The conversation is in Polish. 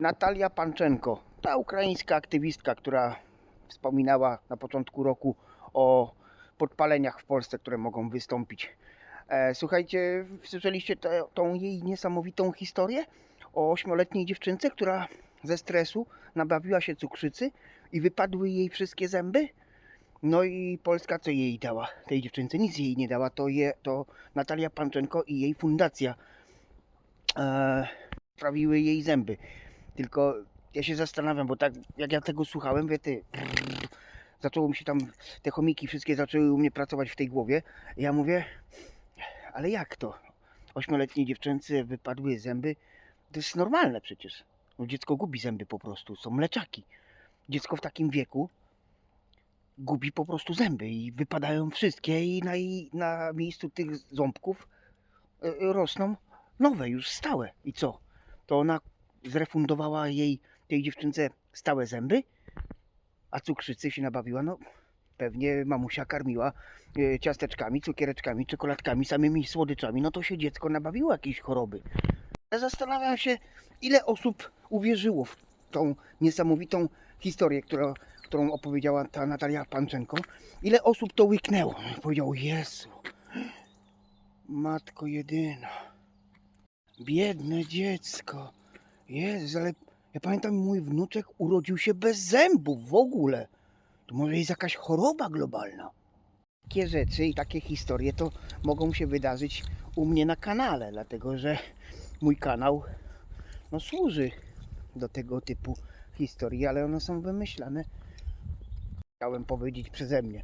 Natalia Panczenko, ta ukraińska aktywistka, która wspominała na początku roku o podpaleniach w Polsce, które mogą wystąpić. E, słuchajcie, słyszeliście te, tą jej niesamowitą historię o ośmioletniej dziewczynce, która ze stresu nabawiła się cukrzycy i wypadły jej wszystkie zęby? No i Polska co jej dała? Tej dziewczynce nic jej nie dała. To, je, to Natalia Panczenko i jej fundacja e, sprawiły jej zęby. Tylko ja się zastanawiam, bo tak jak ja tego słuchałem, wie ty, zaczęło mi się tam, te chomiki wszystkie zaczęły u mnie pracować w tej głowie. Ja mówię, ale jak to? Ośmioletniej dziewczynce wypadły zęby? To jest normalne przecież. No, dziecko gubi zęby po prostu, są mleczaki. Dziecko w takim wieku gubi po prostu zęby i wypadają wszystkie i na, na miejscu tych ząbków y, y, rosną nowe, już stałe. I co? To ona zrefundowała jej, tej dziewczynce stałe zęby, a cukrzycy się nabawiła, no pewnie mamusia karmiła e, ciasteczkami, cukiereczkami, czekoladkami, samymi słodyczami, no to się dziecko nabawiło jakiejś choroby. Ja zastanawiam się, ile osób uwierzyło w tą niesamowitą historię, która, którą opowiedziała ta Natalia Panczenko. Ile osób to łyknęło. Powiedział, Jezu, matko jedyna, biedne dziecko. Jezu, ale ja pamiętam, mój wnuczek urodził się bez zębów w ogóle. To może jest jakaś choroba globalna. Takie rzeczy i takie historie to mogą się wydarzyć u mnie na kanale, dlatego że mój kanał no, służy do tego typu historii, ale one są wymyślane, chciałem powiedzieć przeze mnie.